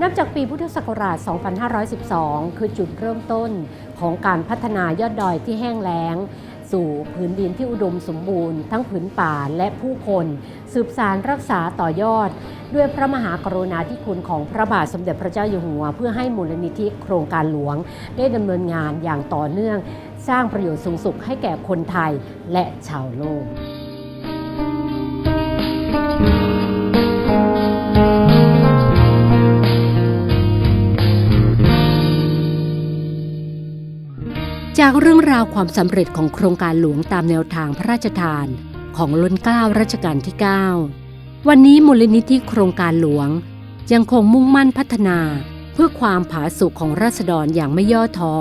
นับจากปีพุทธศักราช 2512 คือจุดเริ่มต้นของการพัฒนายอดดอยที่แห้งแล้ง สู่ผืนดินที่อุดมสมบูรณ์ ทั้งผืนป่าและผู้คน สืบสารรักษาต่อยอด ด้วยพระมหากรุณาธิคุณของพระบาทสมเด็จพระเจ้าอยู่หัว เพื่อให้มูลนิธิโครงการหลวง ได้ดำเนินงานอย่างต่อเนื่อง สร้างประโยชน์สูงสุดให้แก่คนไทยและชาวโลก จากเรื่องราวความสำเร็จของโครงการหลวงตามแนวทางพระราชทาน ของล้นเกล้ารัชกาลที่ 9 วันนี้มูลนิธิโครงการหลวง ยังคงมุ่งมั่นพัฒนาเพื่อความผาสุกของราษฎรอย่างไม่ย่อท้อ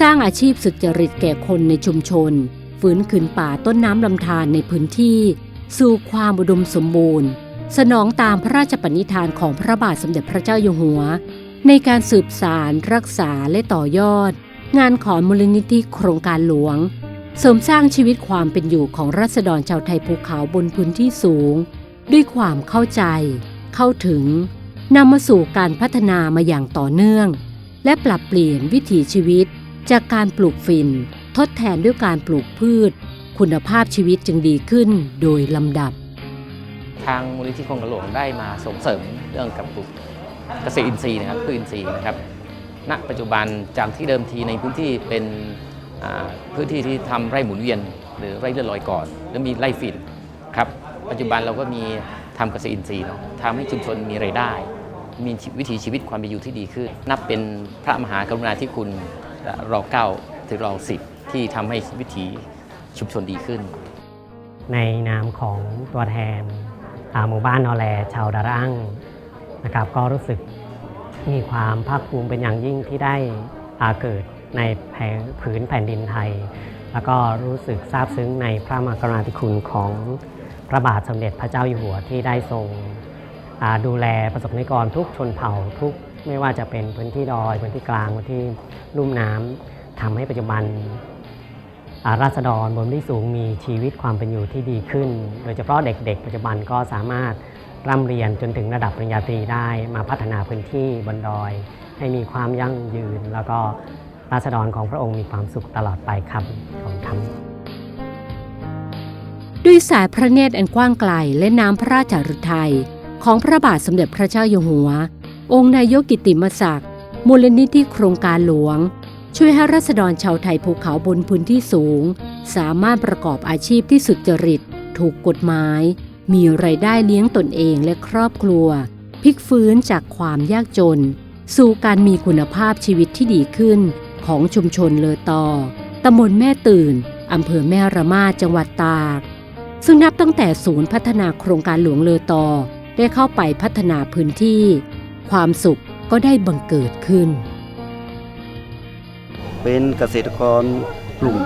สร้างอาชีพสุจริตแก่คนในชุมชน ฝืนขืนป่าต้นน้ำลำธารในพื้นที่ สู่ความอุดมสมบูรณ์ สนองตามพระราชปณิธานของพระบาทสมเด็จพระเจ้าอยู่หัว ในการสืบสารรักษาและต่อยอด งานของมูลนิธิโครงการหลวง เสริมสร้างชีวิตความเป็นอยู่ของรัษฎรชาวไทยภูเขาบนพื้นที่สูง ด้วยความเข้าใจ เข้าถึงนำมาสู่การพัฒนามาอย่างต่อเนื่อง และปรับเปลี่ยนวิถีชีวิต จากการปลูกฝิ่น ทดแทนด้วยการปลูกพืช คุณภาพชีวิตจึงดีขึ้นโดยลำดับ ทางมูลนิธิโครงการหลวงได้มาส่งเสริมเรื่องกับปลูกเกษตรอินทรีย์นะครับพืชอินทรีย์นะครับ ณปัจจุบันจากที่เดิมทีในพื้นที่เป็นพื้นที่ที่ทำไร่หมุนเวียน หรือไร่เลื่อนลอยก่อนแล้วมีไร่ฝิ่นครับปัจจุบันเราก็มีทำเกษตรอินทรีย์เนาะทำให้ชุมชนมีไรายได้ มีวิถีชีวิตความเป็นอยู่ที่ดีขึ้น นับเป็นพระมหากรุณาธิคุณรอเก้าถึงรอสิบที่ทำให้วิถีชุมชนดีขึ้น ในนามของตัวแทนหมู่บ้านนอแลชาวดารังนะครับก็รู้สึก มีความภาคภูมิเป็นอย่างยิ่งที่ได้อาเกิดในแผ่นผืนแผ่นดินไทย แล้วก็รู้สึกซาบซึ้งในพระมหากรุณาธิคุณของพระบาทสมเด็จพระเจ้าอยู่หัวที่ได้ทรงดูแลประสบนิกรทุกชนเผ่าทุกไม่ว่าจะเป็นพื้นที่ดอยพื้นที่กลางพื้นที่ลุ่มน้ำทำให้ปัจจุบันราษฎรบนที่สูงมีชีวิตความเป็นอยู่ที่ดีขึ้น โดยเฉพาะเด็กๆ ปัจจุบันก็สามารถ ร่ำเรียนจนถึงระดับปริญญาตรีได้มาพัฒนาพื้นที่บนดอย ให้มีความยั่งยืน แล้วก็ราษฎรของพระองค์มีความสุขตลอดไปครับของธรรมด้วยสายพระเนตรอันกว้างไกลและน้ำพระราชฤทัยของพระบาทสมเด็จพระเจ้าอยู่หัว องค์นายกกิติมศักดิ์มูลนิธิโครงการหลวง ช่วยให้รัษฎรชาวไทยภูเขาบนพื้นที่สูง สามารถประกอบอาชีพที่สุจริต ถูกกฎหมาย มีไรายได้เลี้ยงตนเองและครอบครัว พลิกฟื้นจากความยากจน สู่การมีคุณภาพชีวิตที่ดีขึ้น ของชุมชนเลอตอตำบลแม่ตื่น อำเภอแม่ระมาจังหวัดตาก ซึ่งนับตั้งแต่ศูนย์พัฒนาโครงการหลวงเลอตอได้เข้าไปพัฒนาพื้นที่ ความสุขก็ได้บังเกิดขึ้น เป็นเกษตรกรกลุ่ม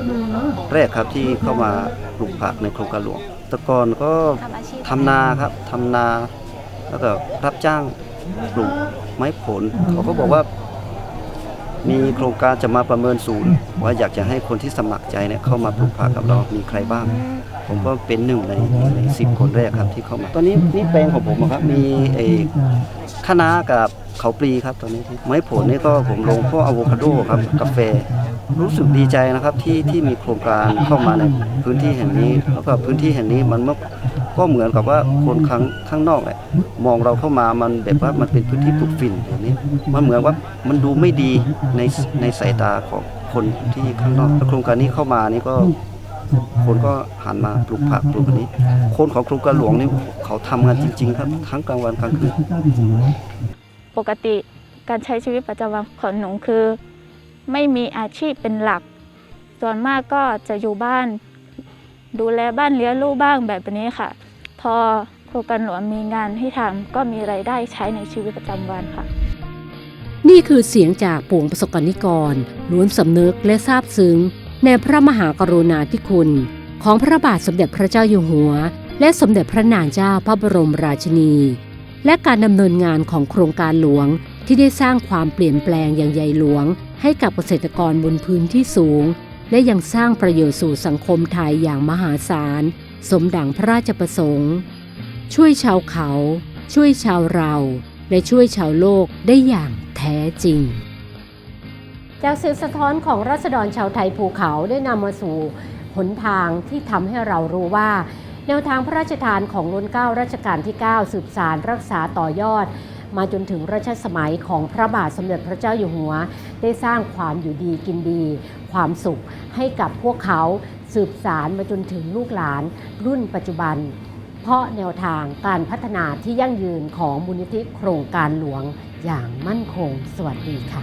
แรกครับที่เข้ามาปลูกผักในโครงการหลวง แต่ก่อนก็ทำอาชีพทำนาครับทำนาแล้วก็รับจ้างปลูกไม้ผลเขาก็บอกว่า มีโครงการจะมาประเมินศูนย์ ว่าอยากจะให้คนที่สมัครใจเนี่ยเข้ามาปลูกผักกับเรามีใครบ้าง ผมก็เป็นหนึ่งในในสิบคนแรกครับที่เข้ามา ตอนนี้นี่แปลงของผมอะครับมีเอคะน้ากับ เขาปลีครับตอนนี้ไม้ผลนี่ก็ผมลงพวกอะโวคาโดครับกาแฟ รู้สึกดีใจนะครับที่ที่มีโครงการเข้ามาในพื้นที่แห่งนี้แล้วก็พื้นที่แห่งนี้มันก็ก็เหมือนกับว่าคนข้างข้างนอกแหละมองเราเข้ามามันแบบว่ามันเป็นพื้นที่ปลูกฝิ่นแบบนี้มันเหมือนว่ามันดูไม่ดีในในสายตาของคนที่ข้างนอกแล้วโครงการนี้เข้ามานี่ก็คนก็หันมาปลูกผักปลูกอันนี้ คนของโครงการหลวงนี่เขาทำงานจริง ๆ ครับ ทั้งกลางวันกลางคืน ปกติการใช้ชีวิตประจำวันของหนูคือ ไม่มีอาชีพเป็นหลัก ส่วนมากก็จะอยู่บ้าน ดูแลบ้านเลี้ยงลูกบ้างแบบนี้ค่ะ พอโครงการหลวงมีงานให้ทำก็มีไรายได้ใช้ในชีวิตประจำวันค่ะนี่คือเสียงจากปวงประสบกรณิกรล้วนสำนึกและซาบซึ้ง ในพระมหากรุณาธิคุณ ของพระบาทสมเด็จพระเจ้าอยู่หัว และสมเด็จพระนางเจ้าพระบรมราชินี และการดำเนินงานของโครงการหลวง ที่ได้สร้างความเปลี่ยนแปลงอย่างใหญ่หลวง ให้กับเกษตรกรบนพื้นที่สูง และยังสร้างประโยชน์สู่สังคมไทยอย่างมหาศาล สมดังพระราชประสงค์ ช่วยชาวเขา ช่วยชาวเรา และช่วยชาวโลกได้อย่างแท้จริงจากสื่อสะท้อนของรัษฎรชาวไทยภูเขาได้นำมาสู่หนทางที่ทำให้เรารู้ว่า แนวทางพระราชทานของรุ่นเก้ารัชกาลที่ 9 สืบสารรักษาต่อยอด มาจนถึงรัชสมัยของพระบาทสมเด็จพระเจ้าอยู่หัว ได้สร้างความอยู่ดีกินดี ความสุขให้กับพวกเขาสืบสารมาจนถึงลูกหลาน รุ่นปัจจุบัน เพราะแนวทางการพัฒนาที่ยั่งยืนของมูลนิธิโครงการหลวงอย่างมั่นคง สวัสดีค่ะ